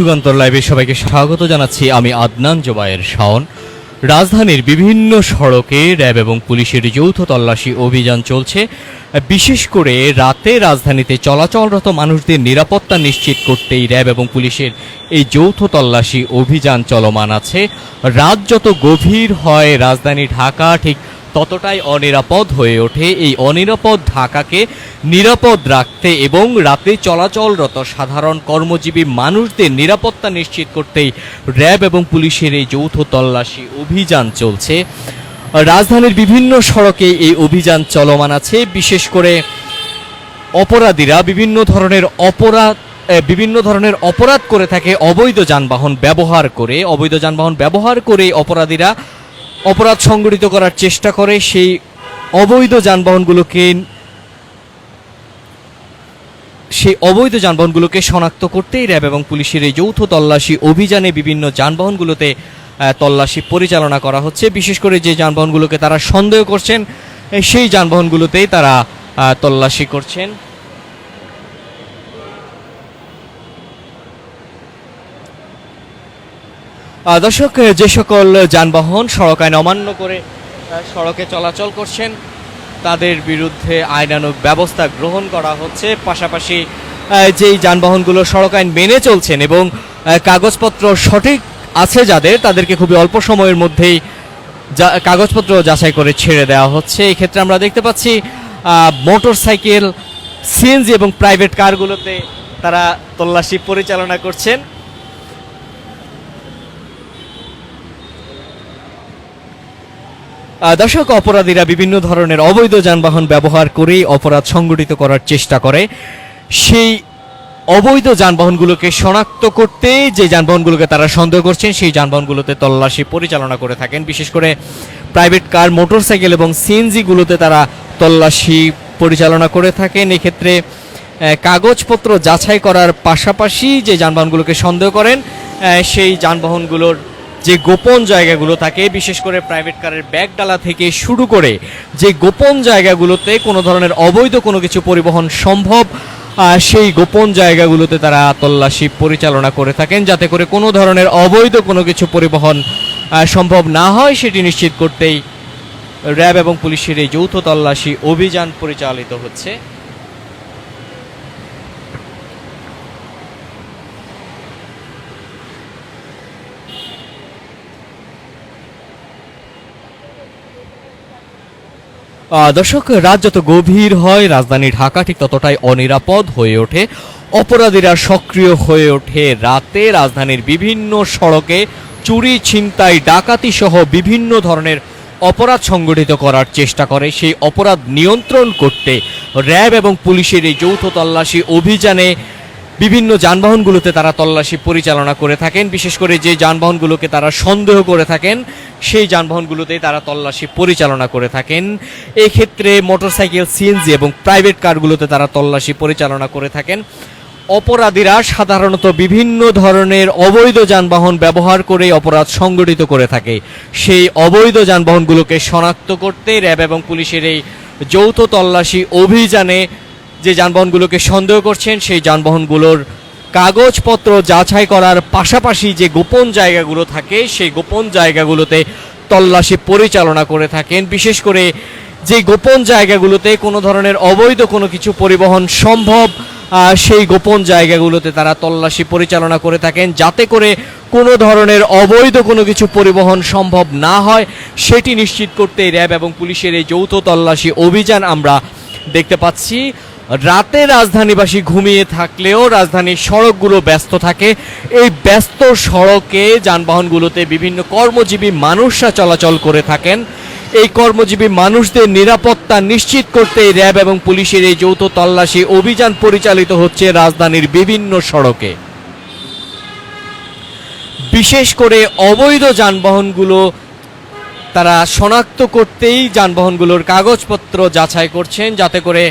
যুগান্তর লাইভে সবাইকে স্বাগত জানাচ্ছি। আমি আদনান জোবায়ের শাওন। রাজধানীর বিভিন্ন সড়কে র্যাব এবং পুলিশের যৌথ তল্লাশি অভিযান চলছে। বিশেষ করে রাতে রাজধানীতে চলাচলরত মানুষদের নিরাপত্তা নিশ্চিত করতেই র্যাব এবং পুলিশের এই যৌথ তল্লাশি অভিযান চলমান আছে। রাত যত গভীর হয় রাজধানী ঢাকা, ঠিক ততটাই অনিরাপদ হয়ে ওঠে। এই অনিরাপদ ঢাকাকে নিরাপদ রাখতে এবং রাতে চলাচলরত সাধারণ কর্মজীবী মানুষদের নিরাপত্তা নিশ্চিত করতেই র্যাব এবং পুলিশের এই যৌথ তল্লাশি অভিযান চলছে। রাজধানীর বিভিন্ন সড়কে এই অভিযান চলমান আছে। বিশেষ করে অপরাধীরা বিভিন্ন ধরনের অপরাধ বিভিন্ন ধরনের অপরাধ করে থাকে, অবৈধ যানবাহন ব্যবহার করে। অবৈধ যানবাহন ব্যবহার করে অপরাধীরা অপরাধ সংগঠিত করার চেষ্টা করে। সেই অবৈধ যানবাহনগুলোকে সেই অবৈধ যানবাহনগুলোকে শনাক্ত করতেই র্যাব এবং পুলিশের এই যৌথ তল্লাশি অভিযানে বিভিন্ন যানবাহনগুলোতে তল্লাশি পরিচালনা করা হচ্ছে। বিশেষ করে যে যানবাহনগুলোকে তারা সন্দেহ করছেন সেই যানবাহনগুলোতেই তারা তল্লাশি করছেন। দর্শক, যে সকল যানবাহন সড়ক আইন অমান্য করে সড়কে চলাচল করছেন তাদের বিরুদ্ধে আইনানুগ ব্যবস্থা গ্রহণ করা হচ্ছে। পাশাপাশি যেই যানবাহনগুলো সড়ক আইন মেনে চলছেন এবং কাগজপত্র সঠিক আছে যাদের, তাদেরকে খুবই অল্প সময়ের মধ্যেই কাগজপত্র যাচাই করে ছেড়ে দেওয়া হচ্ছে। এই ক্ষেত্রে আমরা দেখতে পাচ্ছি মোটর সাইকেল সিএনজি এবং প্রাইভেট কারগুলোতে তারা তল্লাশি পরিচালনা করছেন। দর্শক, অপরাধীরা বিভিন্ন ধরনের অবৈধ যানবাহন ব্যবহার করেই অপরাধ সংগঠিত করার চেষ্টা করে। সেই অবৈধ যানবাহনগুলোকে শনাক্ত করতে যে যানবাহনগুলোকে তারা সন্দেহ করছেন, সেই যানবাহনগুলোতে তল্লাশি পরিচালনা করে থাকেন। বিশেষ করে প্রাইভেট কার, মোটরসাইকেল এবং সিএনজিগুলোতে তারা তল্লাশি পরিচালনা করে থাকেন। এক্ষেত্রে কাগজপত্র যাচাই করার পাশাপাশি যে যানবাহনগুলোকে সন্দেহ করেন সেই যানবাহনগুলোর যে গোপন জায়গাগুলো থাকে, বিশেষ করে প্রাইভেট কারের ব্যাগডালা থেকে শুরু করে যে গোপন জায়গাগুলোতে কোনো ধরনের অবৈধ কোনো কিছু পরিবহন সম্ভব সেই গোপন জায়গাগুলোতে তারা তল্লাশি পরিচালনা করে থাকেন যাতে করে কোনো ধরনের অবৈধ কোনো কিছু পরিবহন সম্ভব না হয়, সেটি নিশ্চিত করতেই র্যাব এবং পুলিশের এই যৌথ তল্লাশি অভিযান পরিচালিত হচ্ছে। দর্শক, রাত যত গভীর হয়, রাজধানী ঢাকা ঠিক ততটাই অনিরাপদ হয়ে ওঠে। অপরাধীরা সক্রিয় হয়ে ওঠে রাতে। রাজধানীর বিভিন্ন সড়কে চুরি, ছিনতাই, ডাকাতি সহ বিভিন্ন ধরনের অপরাধ সংগঠিত করার চেষ্টা করে। সেই অপরাধ নিয়ন্ত্রণ করতে র্যাব এবং পুলিশের এই যৌথ তল্লাশি অভিযানে বিভিন্ন যানবাহনগুলোতে তারা তল্লাশি পরিচালনা করে থাকেন। বিশেষ করে যে যানবাহনগুলোকে তারা সন্দেহ করে থাকেন, সেই যানবাহনগুলোতেই তারা তল্লাশি পরিচালনা করে থাকেন। এই ক্ষেত্রে মোটরসাইকেল, সিএনজি এবং প্রাইভেট কারগুলোতে তারা তল্লাশি পরিচালনা করে থাকেন। অপরাধীরা সাধারণত বিভিন্ন ধরনের অবৈধ যানবাহন ব্যবহার করে অপরাধ সংগঠিত করে থাকে। সেই অবৈধ যানবাহনগুলোকে শনাক্ত করতে র্যাব এবং পুলিশের এই যৌথ তল্লাশি অভিযানে যে যানবাহনগুলোকে সন্দেহ করছেন, সেই যানবাহনগুলোর কাগজপত্র যাচাই করার পাশাপাশি যে গোপন জায়গাগুলো থাকে, সেই গোপন জায়গাগুলোতে তল্লাশি পরিচালনা করে থাকেন। বিশেষ করে যে গোপন জায়গাগুলোতে কোনো ধরনের অবৈধ কোনো কিছু পরিবহন সম্ভব সেই গোপন জায়গাগুলোতে তারা তল্লাশি পরিচালনা করে থাকেন। যাতে করে কোনো ধরনের অবৈধ কোনো কিছু পরিবহন সম্ভব না হয়, সেটি নিশ্চিত করতে র্যাব এবং পুলিশের এই যৌথ তল্লাশি অভিযান আমরা দেখতে পাচ্ছি। রাতে রাজধানীবাসী ঘুমিয়ে থাকলেও রাজধানীর সড়কগুলো ব্যস্ত থাকে। এই ব্যস্ত সড়কে যানবাহনগুলোতে বিভিন্ন কর্মজীবী মানুষরা চলাচল করে থাকেন। এই কর্মজীবী মানুষদের নিরাপত্তা নিশ্চিত করতে র্যাব এবং পুলিশের এই যৌথ তল্লাশি অভিযান পরিচালিত হচ্ছে রাজধানীর বিভিন্ন সড়কে। বিশেষ করে অবৈধ যানবাহনগুলো তারা শনাক্ত করতেই যানবাহনগুলোর কাগজপত্র যাচাই করছেন, যাতে করে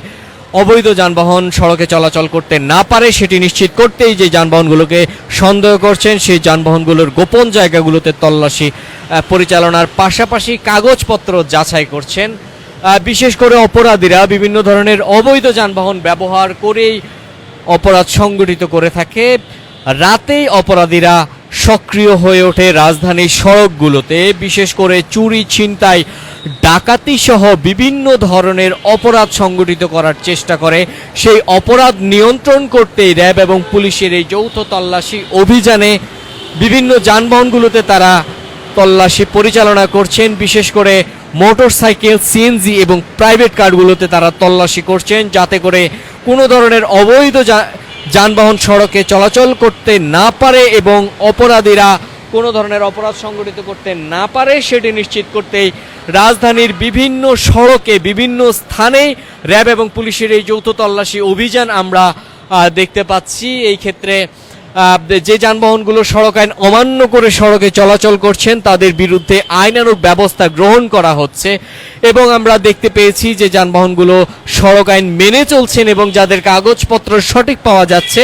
অবৈধ যানবাহন সড়কে চলাচল করতে না পারে, সেটি নিশ্চিত করতেই যে যানবাহনগুলোকে সন্দেহ করছেন, সেই যানবাহনগুলোর গোপন জায়গাগুলোতে তল্লাশি পরিচালনার পাশাপাশি কাগজপত্র যাচাই করছেন। বিশেষ করে অপরাধীরা বিভিন্ন ধরনের অবৈধ যানবাহন ব্যবহার করেই অপরাধ সংগঠিত করে থাকে। রাতেই অপরাধীরা সক্রিয় হয়ে ওঠে রাজধানীর সড়কগুলোতে, বিশেষ করে চুরি, ছিনতাই ডাকাতি সহ বিভিন্ন ধরনের অপরাধ সংগঠিত করার চেষ্টা করে। সেই অপরাধ নিয়ন্ত্রণ করতেই র্যাব এবং পুলিশের এই যৌথ তল্লাশি অভিযানে বিভিন্ন যানবাহনগুলোতে তারা তল্লাশি পরিচালনা করছেন। বিশেষ করে মোটরসাইকেল সিএনজি এবং প্রাইভেট কারগুলোতে তারা তল্লাশি করছেন, যাতে করে কোনো ধরনের অবৈধ যানবাহন সড়কে চলাচল করতে না পারে এবং অপরাধীরা কোনো ধরনের অপরাধ সংগঠিত করতে না পারে, সেটি নিশ্চিত করতেই রাজধানীর বিভিন্ন সড়কে, বিভিন্ন স্থানে র্যাব এবং পুলিশের এই যৌথ তল্লাশি অভিযান আমরা দেখতে পাচ্ছি। এই ক্ষেত্রে যে যানবাহনগুলো সড়ক আইন অমান্য করে সড়কে চলাচল করছেন, তাদের বিরুদ্ধে আইনানুগ ব্যবস্থা গ্রহণ করা হচ্ছে এবং আমরা দেখতে পেয়েছি যে যানবাহনগুলো সড়ক আইন মেনে চলছেন এবং যাদের কাগজপত্র সঠিক পাওয়া যাচ্ছে,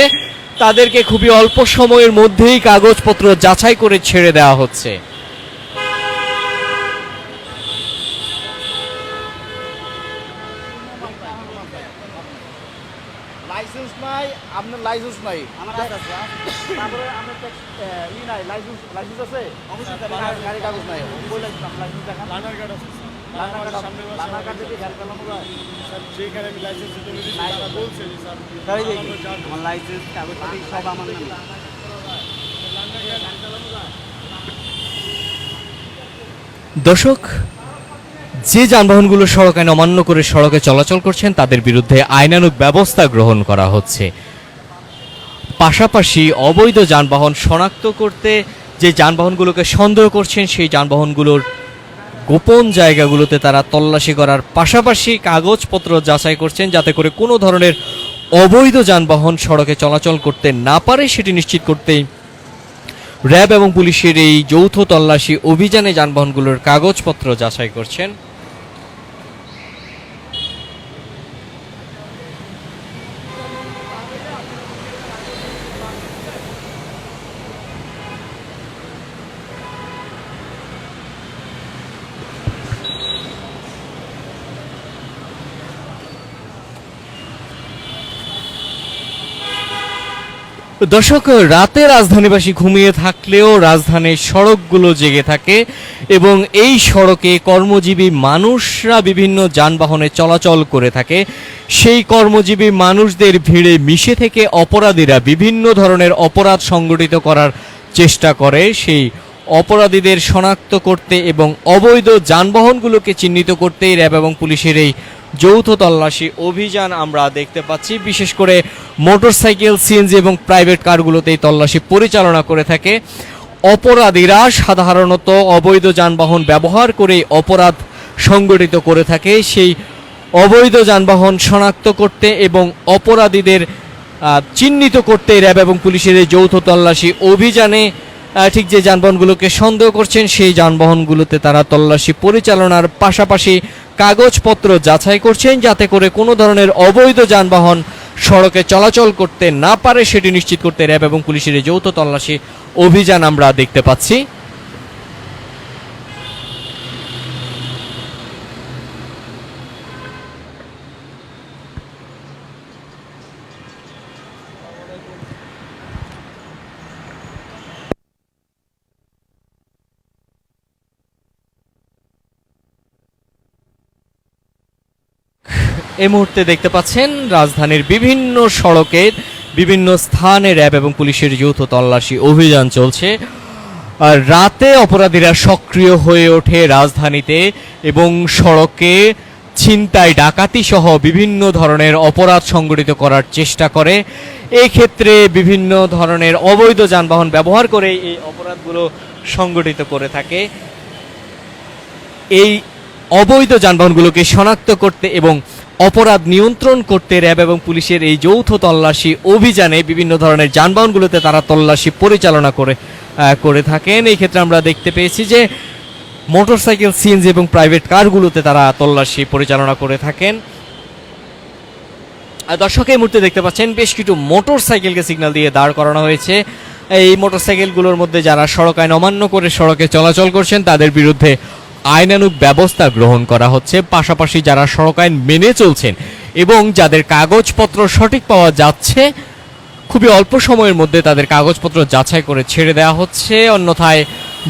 তাদেরকে খুবই অল্প সময়ের মধ্যেই কাগজপত্র যাচাই করে ছেড়ে দেওয়া হচ্ছে লাইসেন্স নাই আপনার লাইসেন্স নাই। তারপরে আপনার ই নাই লাইসেন্স লাইসেন্স আছে? অবশ্যই গাড়ি কাগজ নাই। লাইসেন্স দেখান লানার কার্ড আছে লানার কার্ড সামনে মাসে লানার কার্ড দিয়ে গাড়ি চালানো যায় যেখানে আমি লাইসেন্স দিতে পেরেছি নাই। তারা বলছে যে স্যার। গাড়ি আমরা দেখি। জানি। আমার লাইসেন্স কাগজ সব আমার নামে। দর্শক যে যানবাহনগুলো সড়ক আইন অমান্য করে সড়কে চলাচল করছেন তাদের বিরুদ্ধে আইনানুগ ব্যবস্থা গ্রহণ করা হচ্ছে। পাশাপাশি অবৈধ যানবাহন শনাক্ত করতে যে যানবাহনগুলোকে সন্দেহ করছেন, সেই যানবাহনগুলোর গোপন জায়গাগুলোতে তারা তল্লাশি করার পাশাপাশি কাগজপত্র যাচাই করছেন যাতে করে কোনো ধরনের অবৈধ যানবাহন সড়কে চলাচল করতে না পারে, সেটি নিশ্চিত করতেই র্যাব এবং পুলিশের এই যৌথ তল্লাশি অভিযানে যানবাহনগুলোর কাগজপত্র যাচাই করছেন। দর্শক রাতে রাজধানীবাসী ঘুমিয়ে থাকলেও রাজধানীর সড়কগুলো জেগে থাকে এবং এই সড়কে কর্মজীবী মানুষরা বিভিন্ন যানবাহনে চলাচল করে থাকে। সেই কর্মজীবী মানুষদের ভিড়ে মিশে থেকে অপরাধীরা বিভিন্ন ধরনের অপরাধ সংগঠিত করার চেষ্টা করে। সেই অপরাধীদের শনাক্ত করতে এবং অবৈধ যানবাহনগুলোকে চিহ্নিত করতেই র্যাব এবং পুলিশের এই যৌথ তল্লাশি অভিযান আমরা দেখতে পাচ্ছি। বিশেষ করে মোটরসাইকেল, সিএনজি এবং প্রাইভেট কারগুলোতে এই তল্লাশি পরিচালনা করে থাকে। অপরাধীরা সাধারণত অবৈধ যানবাহন ব্যবহার করে অপরাধ সংগঠিত করে থাকে। সেই অবৈধ যানবাহন শনাক্ত করতে এবং অপরাধীদের চিহ্নিত করতে র্যাব এবং পুলিশের এই যৌথ তল্লাশি অভিযানে ঠিক যে যানবাহনগুলোকে সন্দেহ করছেন, সেই যানবাহনগুলোতে তারা তল্লাশি পরিচালনার পাশাপাশি কাগজপত্র যাচাই করছেন যাতে করে কোনো ধরনের অবৈধ যানবাহন সড়কে চলাচল করতে না পারে, সেটি নিশ্চিত করতে র্যাব এবং পুলিশের যৌথ তল্লাশি অভিযান আমরা দেখতে পাচ্ছি। এই মুহূর্তে দেখতে পাচ্ছেন রাজধানীর বিভিন্ন সড়কের বিভিন্ন স্থানে র্যাব এবং পুলিশের যৌথ তল্লাশি অভিযান চলছে। আর রাতে অপরাধীরা সক্রিয় হয়ে ওঠে রাজধানীতে এবং সড়কে ছিনতাই, ডাকাতি সহ বিভিন্ন ধরনের অপরাধ সংগঠিত করার চেষ্টা করে। এই ক্ষেত্রে বিভিন্ন ধরনের অবৈধ যানবাহন ব্যবহার করে এই অপরাধগুলো সংগঠিত করে থাকে। এই অবৈধ যানবাহনগুলোকে শনাক্ত করতে এবং অপরাধ নিয়ন্ত্রণ করতে র্যাব এবং পুলিশের এই যৌথ তল্লাশি অভিযানে বিভিন্ন ধরনের যানবাহনগুলোতে তারা তল্লাশি পরিচালনা করে করে থাকেন। এই ক্ষেত্রে আমরা দেখতে পেয়েছি যে মোটরসাইকেল, সিএনজি এবং প্রাইভেট কারগুলোতে তারা তল্লাশি পরিচালনা করে থাকেন। দর্শক, এই মুহূর্তে দেখতে পাচ্ছেন বেশ কিছু মোটর সাইকেলকে সিগন্যাল দিয়ে দাঁড় করানো হয়েছে। এই মোটর সাইকেলগুলোর মধ্যে যারা সড়ক আইন অমান্য করে সড়কে চলাচল করছেন, তাদের বিরুদ্ধে আইনানুগ ব্যবস্থা গ্রহণ করা হচ্ছে, পাশাপাশি যারা সড়ক আইন মেনে চলছেন এবং যাদের কাগজপত্র সঠিক পাওয়া যাচ্ছে, খুবই অল্প সময়ের মধ্যে তাদের কাগজপত্র যাচাই করে ছেড়ে দেওয়া হচ্ছে। অন্যথায়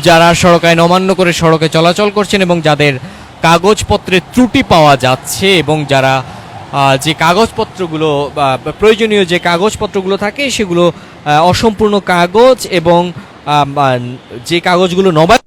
যারা সড়কায় অমান্য করে সড়কে চলাচল করছেন এবং যাদের কাগজপত্রে ত্রুটি পাওয়া যাচ্ছে এবং যারা যে কাগজপত্রগুলো প্রয়োজনীয় যে কাগজপত্রগুলো থাকে সেগুলো অসম্পূর্ণ কাগজ এবং যে কাগজগুলো নবায়ন